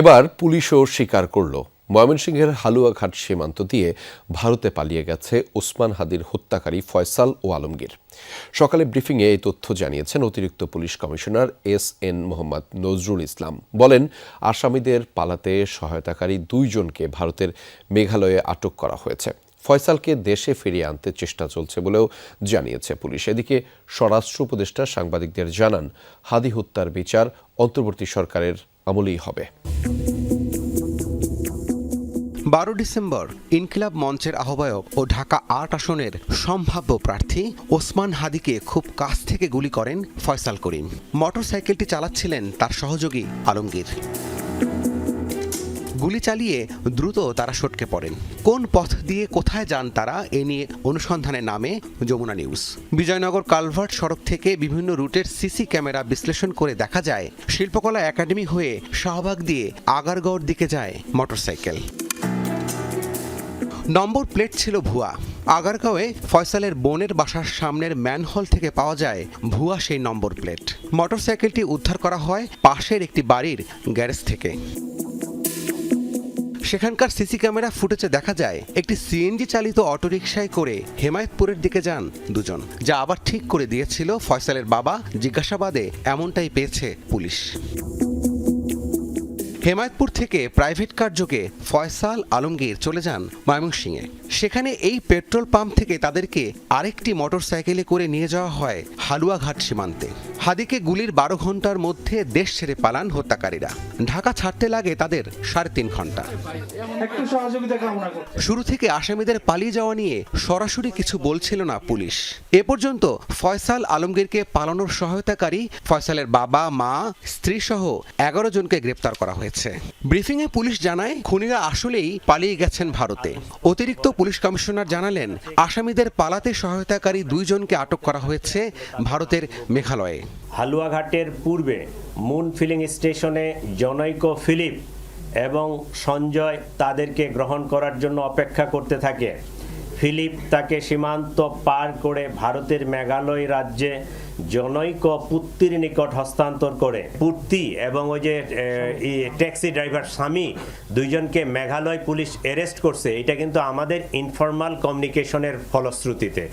এবার পুলিশও স্বীকার করল। ময়মনসিংহের হালুয়াঘাট সীমান্ত দিয়ে ভারতে পালিয়ে গেছে ওসমান হাদির হত্যাকারী ফয়সাল ও আলমগীর। সকালে ব্রিফিংয়ে এই তথ্য জানিয়েছেন অতিরিক্ত police commissioner S N Mohammad Nazrul Islam. বলেন, আসামিদের পালাতে সহায়তাকারী দুইজনকে ভারতের মেঘালয়ে আটক করা হয়েছে। ফয়সালকে দেশে ফিরিয়ে আনতে চেষ্টা চলছে বলেও জানিয়েছে পুলিশ। এদিকে স্বরাষ্ট্র উপদেষ্টা সাংবাদিকদের জানান, হাদি হত্যার বিচার অন্তর্বর্তী সরকারের আমলেই হবে। বারো ডিসেম্বর ইনকিলাব মঞ্চের আহ্বায়ক ও ঢাকা আট আসনের সম্ভাব্য প্রার্থী ওসমান হাদিকে খুব কাছ থেকে গুলি করেন ফয়সাল করিম। মোটরসাইকেলটি চালাচ্ছিলেন তার সহযোগী আলমগীর। গুলি চালিয়ে দ্রুত তারা সটকে পড়েন। কোন পথ দিয়ে কোথায় যান তারা, এ নিয়ে অনুসন্ধানে নামে যমুনা নিউজ। বিজয়নগর কালভার্ট সড়ক থেকে বিভিন্ন রুটের সিসি ক্যামেরা বিশ্লেষণ করে দেখা যায়, শিল্পকলা একাডেমি হয়ে শাহবাগ দিয়ে আগারগড় দিকে যায় মোটরসাইকেল। নম্বর প্লেট ছিল ভুয়া। আগারগাঁওয়ে ফয়সালের বোনের বাসার সামনের ম্যানহল থেকে পাওয়া যায় ভুয়া সেই নম্বর প্লেট। মোটরসাইকেলটি উদ্ধার করা হয় পাশের একটি বাড়ির গ্যারেজ থেকে। সেখানকার সিসি ক্যামেরা ফুটেজে দেখা যায়, একটি সিএনজি চালিত অটোরিকশায় করে হেমায়তপুরের দিকে যান দুজন, যা আবার ঠিক করে দিয়েছিল ফয়সালের বাবা, জিজ্ঞাসাবাদে এমনটাই পেয়েছে পুলিশ। হেমায়তপুর থেকে প্রাইভেট কার যোগে ফয়সাল আলমগীর চলে যান ময়মনসিংহে। সেখানে এই পেট্রোল পাম্প থেকে তাদেরকে আরেকটি মোটরসাইকেলে করে নিয়ে যাওয়া হয় হালুয়াঘাট সীমান্তে। হাদিকে গুলির বারো ঘণ্টার মধ্যে দেশ ছেড়ে পালান হত্যাকারীরা। ঢাকা ছাড়তে লাগে তাদের সাড়ে তিন ঘণ্টা শুরু থেকে আসামিদের পালিয়ে যাওয়া নিয়ে সরাসরি কিছু বলছিল না পুলিশ। এ পর্যন্ত ফয়সাল আলমগীরকে পালানোর সহায়তাকারী ফয়সালের বাবা মা স্ত্রী সহ এগারো জনকে গ্রেপ্তার করা হয়েছে। ব্রিফিংয়ে পুলিশ জানায় খুনিরা আসলেই পালিয়ে গেছেন ভারতে। অতিরিক্ত পুলিশ কমিশনার জানালেন, আসামিদের পালাতে সহায়তাকারী দুইজনকে আটক করা হয়েছে ভারতের মেঘালয়ে। হালুয়াঘাটের পূর্বে মুন ফিলিং স্টেশনে জনৈক ফিলিপ এবং সঞ্জয় তাদেরকে গ্রহণ করার জন্য অপেক্ষা করতে থাকে। ফিলিপ তাকে সীমান্ত পার করে ভারতের মেঘালয় রাজ্যে জনৈক পুত্তির নিকট হস্তান্তর করে। পুত্তি এবং ওই যে ট্যাক্সি ড্রাইভার স্বামী দুইজনকে মেঘালয় পুলিশ অ্যারেস্ট করছে। এটা কিন্তু আমাদের ইনফর্মাল কমিউনিকেশনের ফলশ্রুতিতে।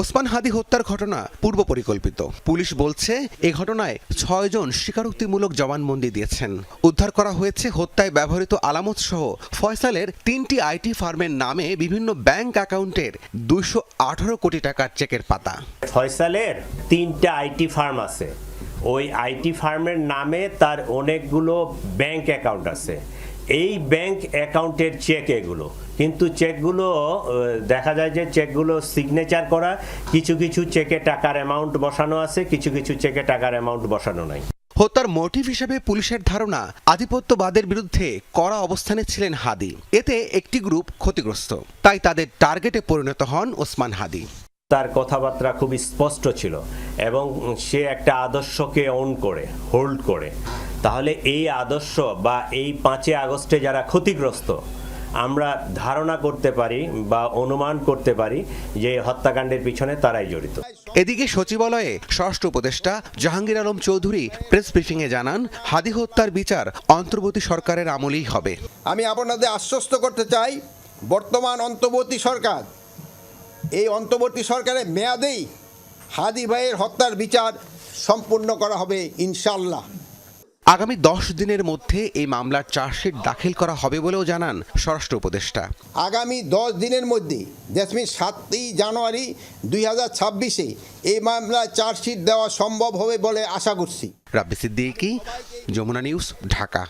ওসমান হাদি হত্যার ঘটনা পূর্ব পরিকল্পিত। পুলিশ বলছে, এ ঘটনায় ছয়জন স্বীকারোক্তিমূলক জবানবন্দি দিয়েছেন। উদ্ধার করা হয়েছে হত্যায় ব্যবহৃত আলামত সহ ফয়সালের তিনটি আইটি ফার্মের নামে বিভিন্ন ব্যাংক অ্যাকাউন্টের দুইশো আঠারো কোটি টাকার চেকের পাতা। ফয়সালের তিনটা আইটি ফার্ম আছে। ওই আইটি ফার্মের নামে তার অনেকগুলো ব্যাংক অ্যাকাউন্ট আছে। এই ব্যাংক অ্যাকাউন্টের চেক এগুলো। কিন্তু চেকগুলো দেখা যায় যে চেকগুলো সিগনেচার করা কিছু কিছু চেকে টাকার অ্যামাউন্ট বসানো আছে কিছু কিছু চেকে টাকার অ্যামাউন্ট বসানো নাই। হত্যার মোটিভ হিসেবে পুলিশের ধারণা আধিপত্যবাদের বিরুদ্ধে কড়া অবস্থানে ছিলেন হাদি। এতে একটি গ্রুপ ক্ষতিগ্রস্ত। তাই তাদের টার্গেটে পরিণত হন ওসমান হাদি। তার কথাবার্তা খুব স্পষ্ট ছিল এবং সে একটা আদর্শকে অন করে হোল্ড করে। তাহলে এই আদর্শ বা এই পাঁচই আগস্টে যারা ক্ষতিগ্রস্ত আমরা ধারণা করতে পারি বা অনুমান করতে পারি যে হত্যাকাণ্ডের পিছনে তারাই জড়িত। এদিকে সচিবালয়ে ষষ্ঠ উপদেষ্টা জাহাঙ্গীর আলম চৌধুরী প্রেস ব্রিফিংয়ে জানান হাদি হত্যার বিচার অন্তর্বর্তী সরকারের আমলেই হবে। আমি আপনাদের আশ্বস্ত করতে চাই বর্তমান অন্তর্বর্তী সরকার এই অন্তর্বর্তী সরকারের মেয়াদেই হাদি ভাইয়ের হত্যার বিচার সম্পূর্ণ করা হবে ইনশাল্লাহ আগামী দশ দিনের মধ্যে এই মামলার চার্জশিট দাখিল করা হবে বলেও জানান স্বরাষ্ট্র উপদেষ্টা। আগামী দশ দিনের মধ্যে দেশমিন সাতই জানুয়ারি দুই হাজার ছাব্বিশে এই মামলার চার্জশিট দেওয়া সম্ভব হবে বলে আশা করছি। রাব্বি সিদ্দিকি যমুনা নিউজ ঢাকা।